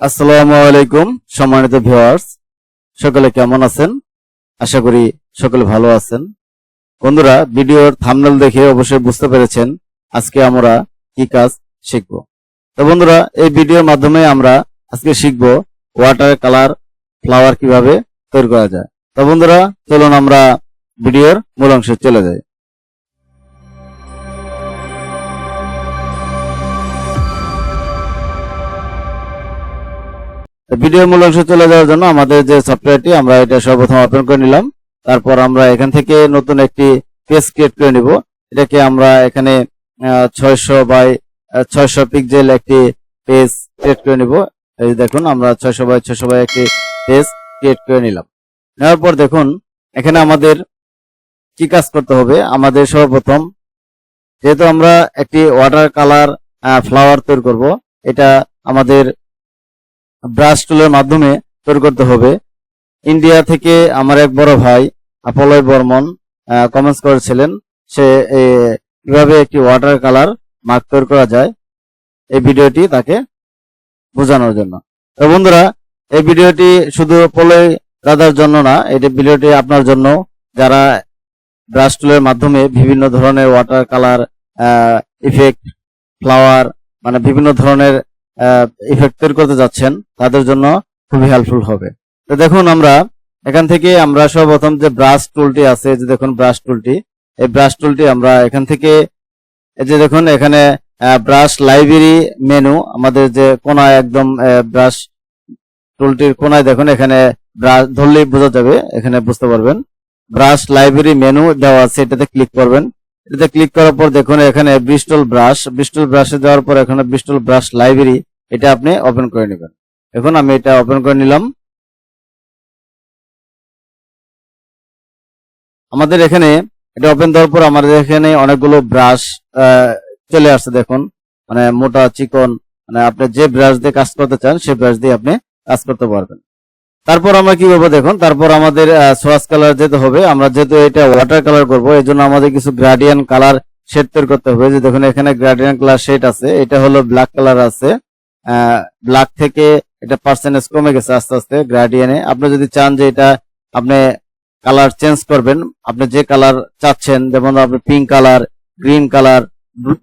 আসসালামু আলাইকুম, সম্মানিত ভিউয়ার্স। সকলে কেমন আছেন? আশা করি সকলে ভালো আছেন। বন্ধুরা, ভিডিওর থাম্বনেল দেখে অবশ্যই বুঝতে পেরেছেন আজকে আমরা কি কাজ শিখব। তো বন্ধুরা, এই ভিডিওর মাধ্যমে আমরা আজকে শিখব ওয়াটার কালার ফ্লাওয়ার কীভাবে তৈরি করা যায়। তো বন্ধুরা, চলুন আমরা ভিডিওর মূল অংশে চলে যাই। তো ভিডিওর মূল অংশে চলে যাওয়ার জন্য আমাদের যে সফটওয়্যারটি, আমরা এটা সর্বপ্রথম ওপেন করে নিলাম। তারপর আমরা এখান থেকে নতুন একটি পেজ ক্রিয়েট করে নিব। এটাকে আমরা এখানে ছয়শো বাই ছয়শো পিক্সেল একটি পেজ ক্রিয়েট করে নিব। এই দেখুন, আমরা ছয়শো বাই ছয়শো বাই একটি পেজ ক্রিয়েট করে নিলাম। নেওয়ার পর দেখুন, এখানে আমাদের কি কাজ করতে হবে? আমাদের সর্বপ্রথম, যেহেতু আমরা একটি ওয়াটার কালার ফ্লাওয়ার তৈরি করব, এটা আমাদের ব্রাশ টুলের মাধ্যমে তৈরি করতে হবে। ইন্ডিয়া থেকে আমার এক বড় ভাই আপলয় বর্মন কমেন্টস করেছিলেন, সে কীভাবে একটি ওয়াটার কালার মার্ক তৈরি করা যায় এই ভিডিওটি তাকে বোঝানোর জন্য। তো বন্ধুরা, এই ভিডিওটি শুধু পলয় দাদার জন্য না এটি ভিডিওটি আপনার জন্য। যারা ব্রাশ টুলের মাধ্যমে বিভিন্ন ধরনের ওয়াটার কালার ইফেক্ট ফ্লাওয়ার মানে বিভিন্ন ধরনের ইফেক্ট তৈরি করতে যাচ্ছেন, তাদের জন্য খুবই হেল্পফুল হবে। তো দেখুন আমরা, এখান থেকে আমরা সর্বপ্রথম যে ব্রাশ টুলটি আছে যে দেখুন ব্রাশ টুলটি এই ব্রাশ টুলটি আমরা এখান থেকে, এই যে দেখুন এখানে ব্রাশ লাইব্রেরি মেনু আমাদের যে কোনায় একদম ব্রাশ টুলটির কোনায় দেখুন এখানে ব্রাশ ধরলেই বোঝা যাবে, এখানে বুঝতে পারবেন। ব্রাশ লাইব্রেরি মেনু দেওয়া আছে, এটাতে ক্লিক করবেন। এটাতে ক্লিক করার পর দেখুন, এখানে ব্রিস্টল ব্রাশ ব্রিস্টল ব্রাশে দেওয়ার পর এখানে ব্রিস্টল ব্রাশ লাইব্রেরি এটা আপনি ওপেন করে নেবেন। এখন আমি এটা ওপেন করে নিলাম। আমাদের এখানে, এটা ওপেন দেওয়ার পর আমাদের এখানে অনেকগুলো ব্রাশ চলে আসছে, দেখুন। মানে মোটা, চিকন মানে আপনি যে ব্রাশ দিয়ে কাজ করতে চান সেই ব্রাশ দিয়ে আপনি কাজ করতে পারবেন। তারপর আমরা কি করব দেখুন, তারপর আমাদের সোয়াস কালার যেতে হবে, আমরা যেহেতু এটা ওয়াটার কালার করব, এই জন্য আমাদের কিছু গ্রাডিয়ান কালার শেড তৈরি করতে হবে। যে দেখুন, এখানে গ্রাডিয়ান কালার শেড আছে, এটা হলো ব্ল্যাক কালার আছে। ব্ল্যাক থেকে এটা পার্সেন্টেজ কমে গেছে আস্তে আস্তে গ্রাডিয়ানে আপনি যদি চান যে এটা আপনি কালার চেঞ্জ করবেন, আপনি যে কালার চাচ্ছেন, যেমন আপনি pink colour green colour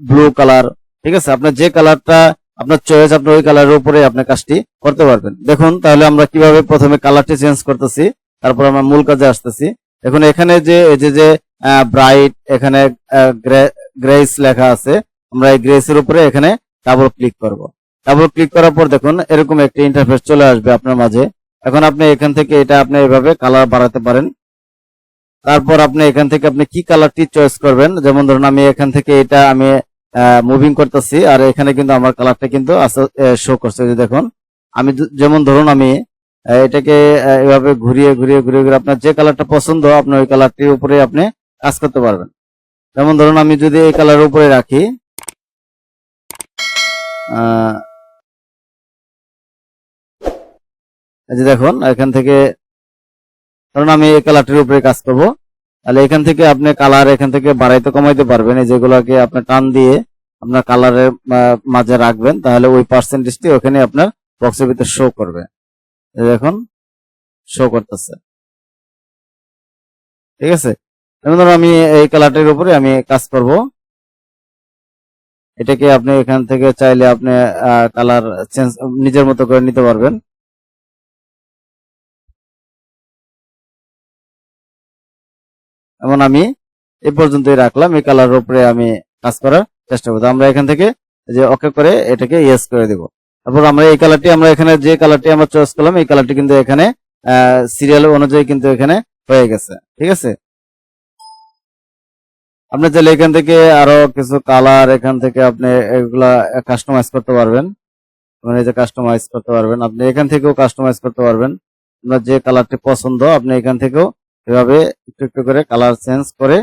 blue colour ঠিক আছে? আপনার যে কালারটা আপনার চয়েস আপনি ওই কালারের উপরে আপনি কাজটি করতে পারবেন। দেখুন, তাহলে আমরা কীভাবে প্রথমে কালারটি চেঞ্জ করতেছি, তারপর আমরা মূল কাজে আসতেছি। দেখুন, এখানে যে, এই যে যে ব্রাইট এখানে গ্রেস লেখা আছে, আমরা এই গ্রেসের উপরে এখানে ডাবল ক্লিক করব। ডাবল ক্লিক করার পর দেখুন, এরকম একটি ইন্টারফেস চলে আসবে আপনার মাঝে। এখন আপনি এখান থেকে এটা আপনি এভাবে কালার বাড়াতে পারেন। তারপর আপনি এখান থেকে আপনি কি কালারটি চয়েস করবেন? যেমন ধরুন, আমি এখান থেকে এটা আমি মুভিং করতেছি, আর এখানে কিন্তু আমার কালারটা কিন্তু শো করছে যে দেখুন। আমি যেমন ধরুন আমি এটাকে এভাবে ঘুরিয়ে ঘুরিয়ে ঘুরিয়ে ঘুরিয়ে আপনার যে কালারটা পছন্দ আপনি ওই কালারটির উপরে আপনি কাজ করতে পারবেন। যেমন ধরুন আমি যদি এই কালারের উপরে রাখি যে দেখুন, এখান থেকে ধরুন আমি এই কালারটির উপরে কাজ করব। তাহলে এখান থেকে আপনি কালার এখান থেকে বাড়াইতে কমাইতে পারবেন। এই যেগুলোকে আপনি টান দিয়ে আপনার কালারের মাঝে রাখবেন, তাহলে ওই পার্সেন্টেজটি ওখানে আপনার বক্সের ভিতরে শো করবে। দেখুন শো করতেছে। ঠিক আছে? ধরুন আমি এই কালারটির উপরে আমি কাজ করব। এটাকে আপনি এখান থেকে চাইলে আপনি কালার চেঞ্জ নিজের মতো করে নিতে পারবেন। এমন আমি এই পর্যন্তই রাখলাম, এই কালারের উপরে আমি কাজ করার চেষ্টা করব। আমরা এখান থেকে যে ওকে করে এটাকে ইয়েস করে দিব। তারপর আমরা এই কালারটি আমরা এখানে যে কালারটি আমরা চয়েস করলাম, এই কালারটি কিন্তু এখানে সিরিয়াল অনুযায়ী কিন্তু এখানে হয়ে গেছে। ঠিক আছে? আপনি চাইলে এখান থেকে আরও কিছু কালার এখান থেকে আপনি এগুলা কাস্টমাইজ করতে পারবেন। মানে যে কাস্টমাইজ করতে পারবেন। আপনি এখান থেকেও কাস্টমাইজ করতে পারবেন। আপনার যে কালারটি পছন্দ, আপনি এখান থেকেও এভাবে একটু একটু করে কালার চেঞ্জ করে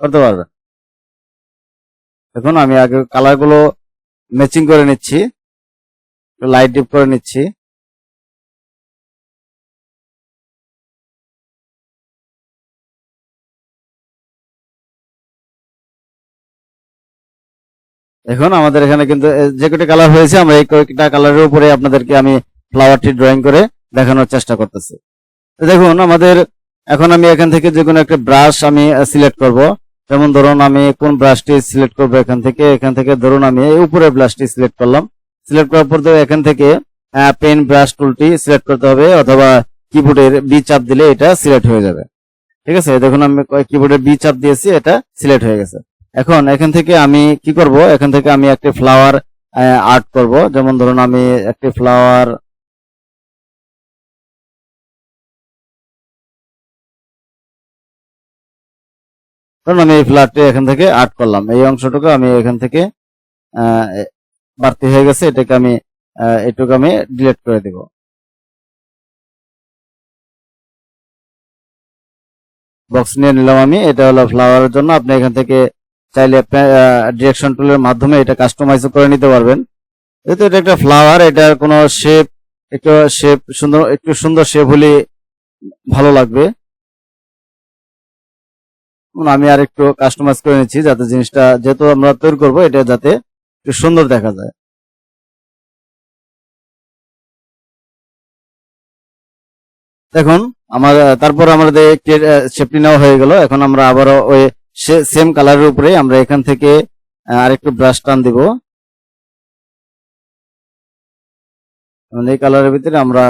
করতে পারবেন। দেখুন, আমি আগে কালারগুলো ম্যাচিং করে নিচ্ছি লাইট ডিপ করে নিচ্ছি। এখন আমাদের এখানে কিন্তু যে কয়টা কালার হয়েছে, আমরা এই কয়েকটা কালারের উপরে আপনাদেরকে আমি ফ্লাওয়ারটি ড্রয়িং করে দেখানোর চেষ্টা করতেছি। দেখুন, আমাদের এখন আমি এখান থেকে যে কোনো একটা ব্রাশ আমি সিলেক্ট করব। যেমন ধরুন আমি কোন ব্রাশটি সিলেক্ট করব এখান থেকে এখান থেকে ধরুন আমি এই উপরে ব্রাশটি সিলেক্ট করলাম। সিলেক্ট করার পর এখান থেকে পেন ব্রাশ টুলটি সিলেক্ট করতে হবে অথবা কিবোর্ডের বি চাপ দিলে এটা সিলেক্ট হয়ে যাবে। ঠিক আছে? দেখুন আমি কিবোর্ডের বি চাপ দিয়েছি, এটা সিলেক্ট হয়ে গেছে। এখন এখান থেকে আমি কি করব? এখান থেকে আমি একটি ফ্লাওয়ার আর্ট করব। যেমন ধরুন আমি একটি ফ্লাওয়ার আমি এই ফ্লাওয়ারটি এখান থেকে আর্ট করলাম। এই অংশটুকু আমি এখান থেকে বাড়তি হয়ে গেছে, এটাকে আমি এটুকু আমি ডিলিট করে দিব। বক্স নিয়ে নিলাম আমি, এটা হলো ফ্লাওয়ারের জন্য। আপনি এখান থেকে চাইলে ডিরেকশন টুলের মাধ্যমে এটা কাস্টমাইজ করে নিতে পারবেন। যেহেতু এটা একটা ফ্লাওয়ার এটার কোনো শেপ একটু শেপ সুন্দর, একটু সুন্দর শেপ হলে ভালো লাগবে। আমি আর একটু কাস্টমাইজ করে নিচ্ছি যাতে জিনিসটা যেহেতু আমরা তৈরি করব এটা যাতে একটু সুন্দর দেখা যায়। দেখুন আমার তারপর আমাদের শেপটি নেওয়া হয়ে গেল। এখন আমরা আবারও ওই সেম কালারের উপরে আমরা এখান থেকে আহ, আরেকটু ব্রাশ টান দিব। এই কালারের ভিতরে আমরা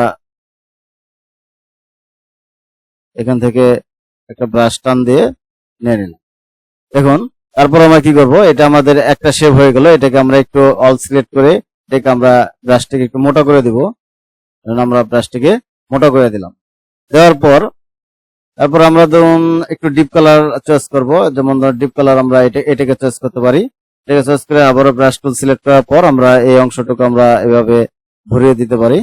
এখান থেকে একটা ব্রাশ টান দিয়ে নিয়ে নিলাম দেখুন তারপর আমরা কি করব? এটা আমাদের একটা শেপ হয়ে গেল, এটাকে আমরা একটু অল সিলেক্ট করে, এটাকে আমরা ব্রাশটিকে একটু মোটা করে দিব। আমরা ব্রাশটিকে মোটা করে দিলাম। দেওয়ার পর, তারপর আমরা ধরুন একটু ডিপ কালার চয়েস করব। যেমন ডিপ কালার আমরা এটা, এটাকে চয়েস করতে পারি। এটাকে চয়েস করে আবারও ব্রাশ টুল সিলেক্ট করার পর আমরা এই অংশটুকু আমরা এভাবে ভরিয়ে দিতে পারি।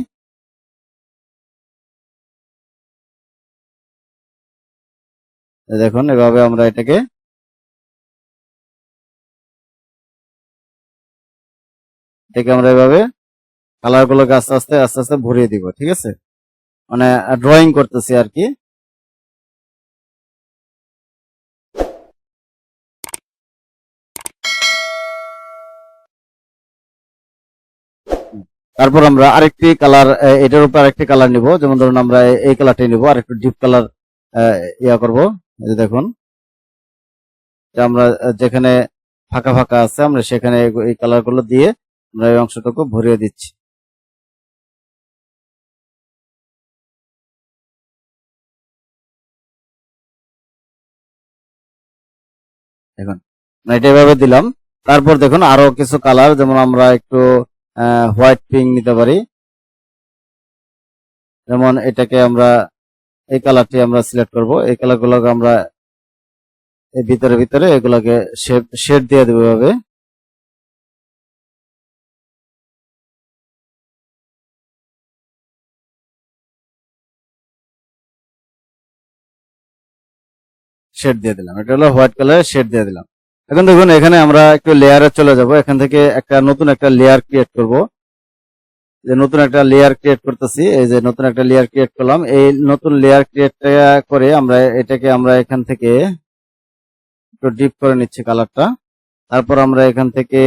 দেখুন, এভাবে আমরা এটাকে এটাকে আমরা এভাবে কালার গুলোকে আস্তে আস্তে আস্তে আস্তে ভরিয়ে দিব, ঠিক আছে? মানে ড্রয়িং করতেছি আর কি। তারপর আমরা আরেকটি কালার এটার উপর আরেকটি কালার নিব। যেমন ধরুন, আমরা এই কালারটাই নিব আর একটু ডিপ কালার ইয়া করব। যে দেখুন আমরা, যেখানে ফাঁকা ফাঁকা আছে, আমরা সেখানে এই- এই কালারগুলো দিয়ে আমরা এই অংশটুকু ভরিয়ে দিচ্ছি। দেখুন দিলাম। তারপর দেখুন, আরও কিছু কালার যেমন আমরা একটু হোয়াইট পিঙ্ক নিতে পারি। যেমন এটাকে আমরা এই কালারটি আমরা সিলেক্ট করব। এই কালার গুলোকে আমরা এই ভিতরে ভিতরে এগুলোকে শেড দিয়ে দেবো এভাবে। শেড দিয়ে দিলাম। এটা হলো হোয়াইট কালারের শেড দিয়ে দিলাম। এখন দেখুন, এখানে আমরা একটু লেয়ারে চলে যাব। এখান থেকে একটা নতুন একটা লেয়ার ক্রিয়েট করব। যে নতুন একটা লেয়ার ক্রিয়েট করতেছি, এই যে নতুন একটা লেয়ার ক্রিয়েট করলাম, এই নতুন লেয়ার ক্রিয়েট করে আমরা এটাকে আমরা এখান থেকে একটু ডিপ করে নিচ্ছি কালারটা তারপর আমরা এখান থেকে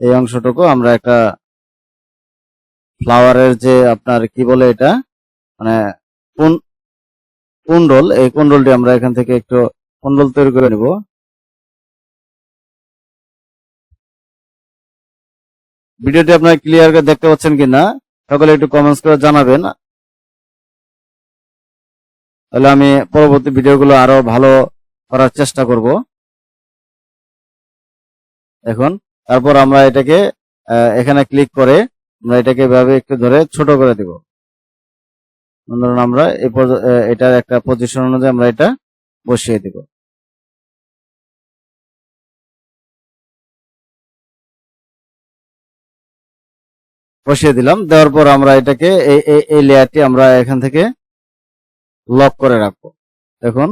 এই অংশটুকু আমরা একটা ফ্লাওয়ারের যে আপনার কি বলে এটা? মানে কোন কুন্ডল এই কুন্ডলটি আমরা এখান থেকে একটু কুন্ডল তৈরি করে নিব? ভিডিওটি আপনারা ক্লিয়ার করে দেখতে পাচ্ছেন কিনা? সকলে একটু কমেন্টস করে জানাবেন। তাহলে আমি পরবর্তী ভিডিওগুলো আরও ভালো করার চেষ্টা করব। এখন তারপর আমরা এটাকে এখানে ক্লিক করে আমরা এটাকে এভাবে একটু ধরে ছোট করে দিব। ধরুন আমরা এটার একটা পজিশন অনুযায়ী আমরা এটা বসিয়ে বসিয়ে দিলাম। দেওয়ার পর আমরা এটাকে এই লেয়ারটি আমরা এখান থেকে লক করে রাখব। দেখুন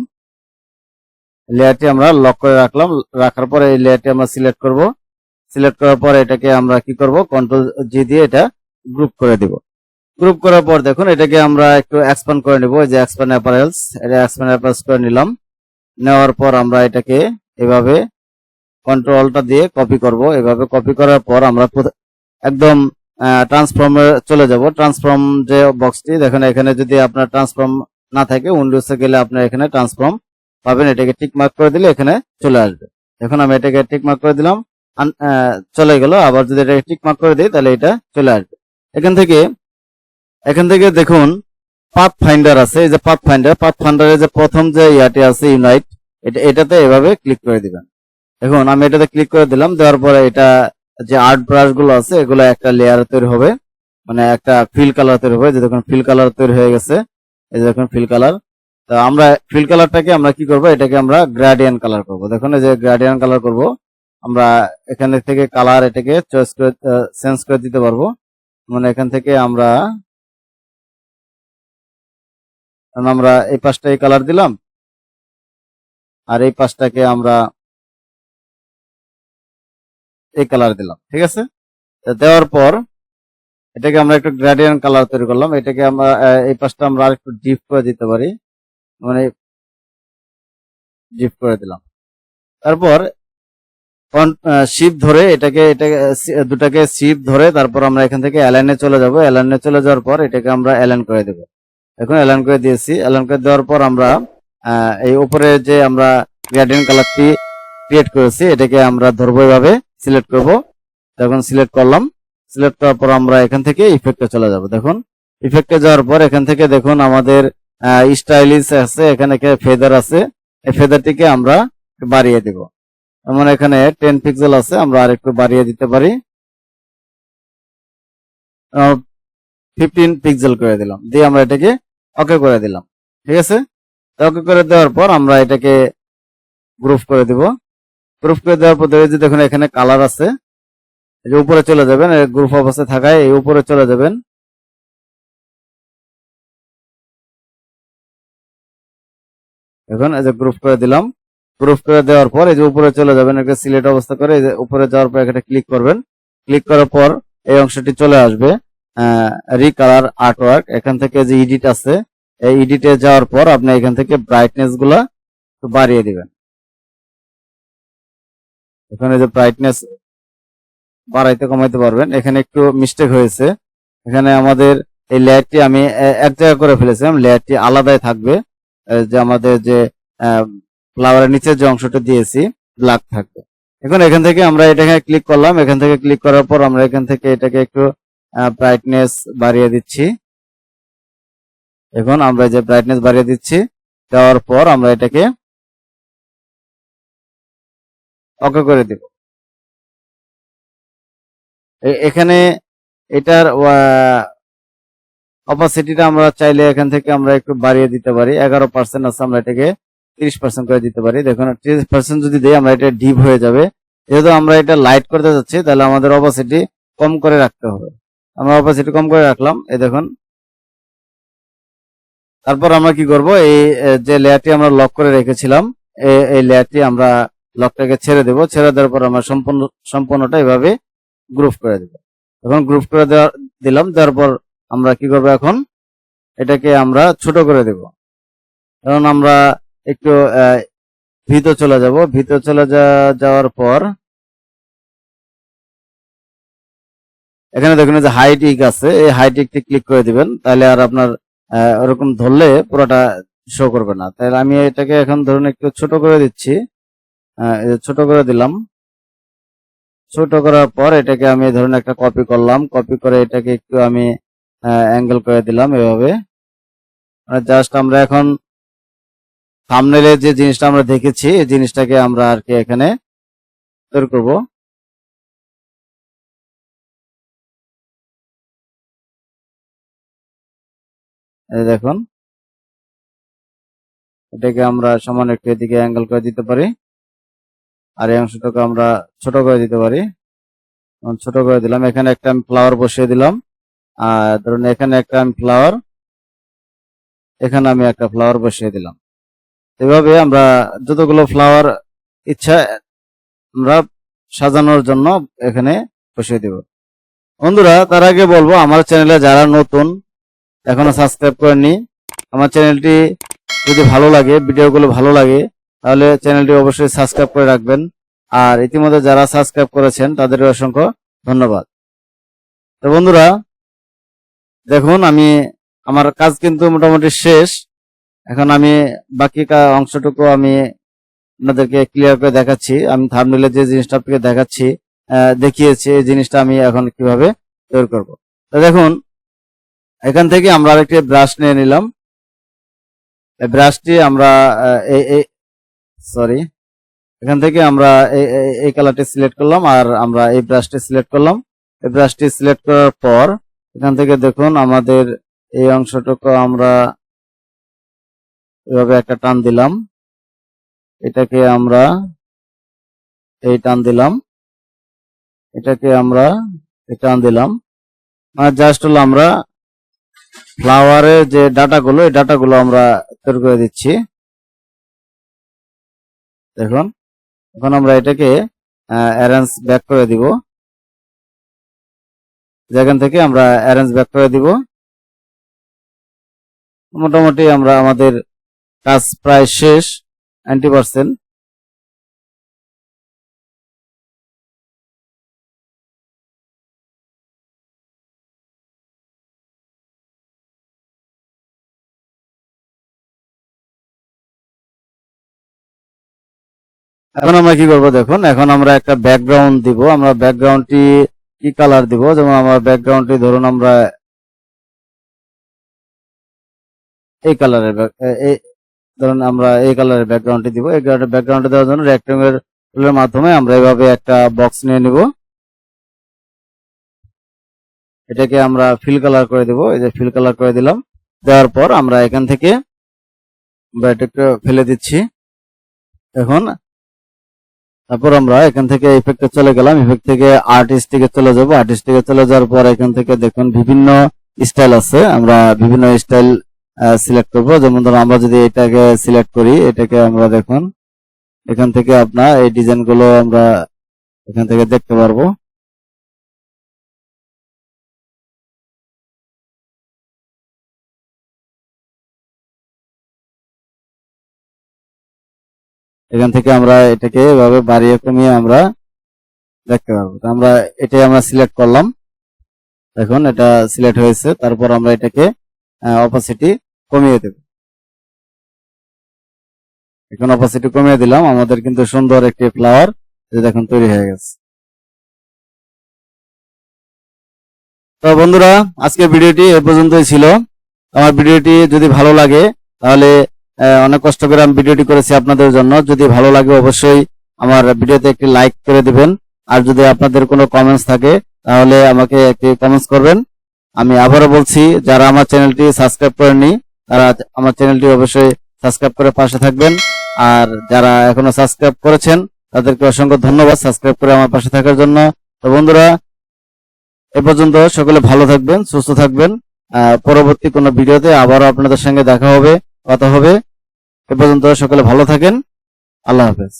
লেয়ারটি আমরা লক করে রাখলাম। রাখার পরে এই লেয়ারটি আমরা সিলেক্ট করব। সিলেক্ট করার পর এটাকে আমরা কি করব? কন্ট্রোল জি দিয়ে এটা গ্রুপ করে দিব। গ্রুপ করার পর দেখুন, এটাকে আমরা একটু এক্সপ্যান্ড করে নিব, যে এক্সপ্যান্ড অ্যাপারেলস এটা এক্সপ্যান্ড অ্যাপারেলস করে নিলাম। নেওয়ার পর আমরা এটাকে এভাবে কন্ট্রোলটা দিয়ে কপি করব। এভাবে কপি করার পর আমরা একদম ট্রান্সফর্মে চলে যাব। ট্রান্সফর্ম যে বক্সটি দেখেন, এখানে যদি আপনার ট্রান্সফর্ম না থাকে উইন্ডোজে গেলে আপনার এখানে ট্রান্সফর্ম পাবেন। এটাকে টিক মার্ক করে দিলে এখানে চলে আসবে। এখন আমি এটাকে টিক মার্ক করে দিলাম। চলে গেল। আবার যদি এটাকে টিক মার্ক করে দিই, তাহলে এটা চলে আসবে। এখান থেকে এখান থেকে দেখুন পাথ ফাইন্ডার আছে। এই যে পাথ ফাইন্ডার পাথ ফাইন্ডারের যে প্রথম যে ইয়াটি আছে ইউনাইট এটা, এটাতে এভাবে ক্লিক করে দিবেন। এখন আমি এটাতে ক্লিক করে দিলাম, দেওয়ার পরে এটা যে আর্ট ব্রাশগুলো আছে, এগুলো একটা লেয়ার তৈরি হবে। মানে একটা ফিল কালার তৈরি হবে। যে দেখুন ফিল কালার তৈরি হয়ে গেছে। এই যে দেখুন ফিল কালার তো আমরা ফিল কালারটাকে আমরা কি করব? এটাকে আমরা গ্রাডিয়ান কালার করব। দেখুন, এই যে গ্রাডিয়ান কালার করব। আমরা এখানে থেকে কালার এটাকে চয়েস করে চেঞ্জ করে দিতে পারব। মানে এখান থেকে আমরা কারণ আমরা এই পাশটা এই কালার দিলাম, আর এই পাশটাকে আমরা এই কালার দিলাম, ঠিক আছে? দেওয়ার পর এটাকে আমরা একটু গ্রেডিয়েন্ট কালার তৈরি করলাম, এটাকে আমরা এই পাশটা আমরা আর একটু ডিপ করে দিতে পারি মানে ডিপ করে দিলাম। তারপর শিপ ধরে এটাকে এটাকে দুটাকে শিপ ধরে তারপর আমরা এখান থেকে অ্যালাইনে চলে যাব। অ্যালাইনে চলে যাওয়ার পর এটাকে আমরা অ্যালাইন করে দেব। এখন অ্যালাইন করে দিয়েছি। অ্যালাইন করে দেওয়ার পর আমরা এই উপরে যে আমরা গ্রেডিয়েন্ট কালারটি ক্রিয়েট করেছি, এটাকে আমরা ধরবো এভাবে সিলেক্ট করব। তখন সিলেক্ট করলাম। সিলেক্ট করার পর আমরা এখান থেকে ইফেক্টে চলে যাব। দেখুন ইফেক্টে যাওয়ার পর এখান থেকে দেখুন আমাদের স্টাইলিশ আছে, এখানে ফেদার আছে। এই ফেদারটিকে আমরা বাড়িয়ে দিব। যেমন এখানে টেন পিক্সেল আছে, আমরা আর একটু বাড়িয়ে দিতে পারি। ফিফটিন পিক্সেল করে দিলাম। দিয়ে আমরা এটাকে ওকে করে দিলাম। ঠিক আছে? ওকে করে দেওয়ার পর আমরা এটাকে গ্রুপ করে দিব। গ্রুপ করে দেওয়ার পর যে দেখুন এখানে কালার আছে। যে উপরে চলে যাবেন গ্রুপ অবস্থায় থাকায় এই উপরে চলে যাবেন। এখন এই যে গ্রুপ করে দিলাম। গ্রুপ করে দেওয়ার পর এই যে উপরে চলে যাবেন, একটা সিলেক্ট অবস্থা করে এই যে উপরে যাওয়ার পর এখানে ক্লিক করবেন। ক্লিক করার পর এই অংশটি চলে আসবে রিকালার আর্টওয়ার্ক এখান থেকে যে এডিট আছে এই এডিটে যাওয়ার পর আপনি এখান থেকে ব্রাইটনেসগুলা বাড়িয়ে দিবেন। এখানে যে ব্রাইটনেস বাড়াইতে কমাইতে পারবেন, এখানে একটু মিস্টেক হয়েছে। এখানে আমাদের এই লেয়ারটি আমি এক জায়গা করে ফেলেছিলাম, লেয়ারটি আলাদাই থাকবে। যে আমাদের যে ফ্লাওয়ারের নিচের যে অংশটা দিয়েছি ব্ল্যাক থাকবে। এখন এখান থেকে আমরা এটাকে ক্লিক করলাম। এখান থেকে ক্লিক করার পর আমরা এখান থেকে এটাকে একটু ব্রাইটনেস বাড়িয়ে দিচ্ছি। এখন আমরা যে ব্রাইটনেস বাড়িয়ে দিচ্ছি, দেওয়ার পর আমরা এটাকে ওকে করে দিব। এখানে এটার অপাসিটিটা আমরা চাইলে এখান থেকে আমরা একটু বাড়িয়ে দিতে পারি। এগারো পার্সেন্ট আছে, আমরা এটাকে তিরিশ পার্সেন্ট করে দিতে পারি। দেখুন, তিরিশ পার্সেন্ট যদি দিই, আমরা এটা ডিপ হয়ে যাবে। যেহেতু আমরা এটা লাইট করতে যাচ্ছি, তাহলে আমাদের অপাসিটি কম করে রাখতে হবে। আমরা অপাসিটি কম করে রাখলাম। এই দেখুন তারপর আমরা কি করব? এই যে লেয়ারটি আমরা লক করে রেখেছিলাম এই লেয়ারটি আমরা লকটাকে ছেড়ে দেব। ছেড়ে দেওয়ার পর আমরা সম্পূর্ণ, সম্পূর্ণটা এভাবে গ্রুপ করে দেব। এখন গ্রুপ করে দেওয়া, দিলাম, দেওয়ার পর আমরা কি করব এখন? এটাকে আমরা ছোট করে দেব। এখন আমরা একটু ভিতর চলে যাব। ভিতর চলে যাওয়ার পর এখানে দেখুন যে হাইটিক আছে। এই হাইটিকটি ক্লিক করে দিবেন। তাহলে আর আপনার ওরকম ধরলে পুরোটা শো করবে না। তাহলে আমি এটাকে এখন ধরুন একটু ছোট করে দিচ্ছি। ছোট করে দিলাম। ছোট করার পর এটাকে আমি ধরুন একটা কপি করলাম। কপি করে এটাকে একটু আমি অ্যাঙ্গেল করে দিলাম এভাবে। জাস্ট আমরা এখন থামনেলে যে জিনিসটা আমরা দেখেছি, এই জিনিসটাকে আমরা আর কি এখানে তৈরি করব। দেখুন। এটাকে আমরা সমান একটু এদিকে অ্যাঙ্গেল করে দিতে পারি। আর এই অংশটাকে আমরা ছোট করে দিতে পারি। ছোট করে দিলাম। এখানে একটা আমি ফ্লাওয়ার বসিয়ে দিলাম। আর ধরুন এখানে একটা আমি ফ্লাওয়ার এখানে আমি একটা ফ্লাওয়ার বসিয়ে দিলাম। এভাবে আমরা যতগুলো ফ্লাওয়ার ইচ্ছা আমরা সাজানোর জন্য এখানে বসিয়ে দেব। বন্ধুরা, তার আগে বলব, আমার চ্যানেলে যারা নতুন এখনও সাবস্ক্রাইব করেননি, আমার চ্যানেলটি যদি ভালো লাগে, ভিডিওগুলো ভালো লাগে, তাহলে চ্যানেলটি অবশ্যই সাবস্ক্রাইব করে রাখবেন। আর ইতিমধ্যে যারা সাবস্ক্রাইব করেছেন তাদের অসংখ্য ধন্যবাদ। তো বন্ধুরা, দেখুন, আমি, আমার কাজ কিন্তু মোটামুটি শেষ। এখন আমি বাকি অংশটুকু আমি আপনাদেরকে ক্লিয়ার করে দেখাচ্ছি। আমি থার্মিলে যে জিনিসটা আপনাকে দেখাচ্ছি দেখিয়েছি, এই জিনিসটা আমি এখন কীভাবে তৈরি করব। তো দেখুন এখান থেকে আমরা আরেকটি ব্রাশ নিয়ে নিলাম। ব্রাশটি আমরা সরি এখান থেকে আমরা এই- কালারটি সিলেক্ট করলাম আর আমরা এই ব্রাশটি সিলেক্ট করলাম। এই ব্রাশটি সিলেক্ট করার পর এখান থেকে দেখুন আমাদের এই অংশটুকু আমরা এভাবে একটা টান দিলাম। এটাকে আমরা এই টান দিলাম। এটাকে আমরা এই টান দিলাম। মানে জাস্ট হলো আমরা ফ্লাওয়ারের যে ডাটাগুলো, এই ডাটাগুলো আমরা তৈরি করে দিচ্ছি। দেখুন, এখন আমরা এটাকে অ্যারেঞ্জ ব্যাক করে দিব। যেখান থেকে আমরা অ্যারেঞ্জ ব্যাক করে দিব। মোটামুটি আমরা আমাদের কাজ প্রায় শেষ নাইনটি পার্সেন্ট এখন আমরা কি করব দেখুন, এখন আমরা একটা ব্যাকগ্রাউন্ড দিব। আমরা ব্যাকগ্রাউন্ডটি কি কালার দিব? যেমন আমরা ব্যাকগ্রাউন্ডটি ধরুন আমরা এই কালারের ধরুন আমরা এই কালারের ব্যাকগ্রাউন্ডটি দিব। এই কালারের ব্যাকগ্রাউন্ডটি দেওয়ার জন্য রেক্টেঙ্গুলার মাধ্যমে আমরা এভাবে একটা বক্স নিয়ে নিব। এটাকে আমরা ফিল কালার করে দেব। এই যে ফিল কালার করে দিলাম। দেওয়ার পর আমরা এখান থেকে আমরা ফেলে দিচ্ছি। এখন তারপর আমরা এখান থেকে ইফেক্টে চলে গেলাম। ইফেক্ট থেকে আর্টিস্টিকে চলে যাব। আর্টিস্টিকে চলে যাওয়ার পর এখান থেকে দেখুন বিভিন্ন স্টাইল আছে। আমরা বিভিন্ন স্টাইল সিলেক্ট করব। যেমন ধরো আমরা যদি এটাকে সিলেক্ট করি, এটাকে আমরা দেখুন, এখান থেকে আপনার এই ডিজাইনগুলো আমরা এখান থেকে দেখতে পারব। এখান থেকে আমরা এটাকে এভাবে বাড়িয়ে কমিয়ে আমরা দেখতে পারব। তো আমরা এটাই আমরা সিলেক্ট করলাম। এখন এটা সিলেক্ট হয়েছে। তারপর আমরা এটাকে অপাসিটি কমিয়ে দেব। এখন অপাসিটি কমিয়ে দিলাম। আমাদের কিন্তু সুন্দর একটি ফ্লাওয়ার দেখুন, তৈরি হয়ে গেছে। তো বন্ধুরা আজকে ভিডিওটি এ পর্যন্তই ছিল। আমার ভিডিওটি যদি ভালো লাগে, তাহলে অনেক কষ্ট করে আমি ভিডিওটি করেছি আপনাদের জন্য। যদি ভালো লাগে অবশ্যই আমার ভিডিওতে একটি লাইক করে দিবেন। আর যদি আপনাদের কোনো কমেন্টস থাকে, তাহলে আমাকে একটি কমেন্টস করবেন। আমি আবারও বলছি, যারা আমার চ্যানেলটি সাবস্ক্রাইব করেননি, তারা আমার চ্যানেলটি অবশ্যই সাবস্ক্রাইব করে পাশে থাকবেন। আর যারা এখনও সাবস্ক্রাইব করেছেন, তাদেরকে অসংখ্য ধন্যবাদ সাবস্ক্রাইব করে আমার পাশে থাকার জন্য। তো বন্ধুরা, এ পর্যন্ত সকলে ভালো থাকবেন, সুস্থ থাকবেন। পরবর্তী কোনো ভিডিওতে আবারও আপনাদের সঙ্গে দেখা হবে, কথা হবে। এ পর্যন্ত সকলে ভালো থাকেন। আল্লাহ হাফেজ।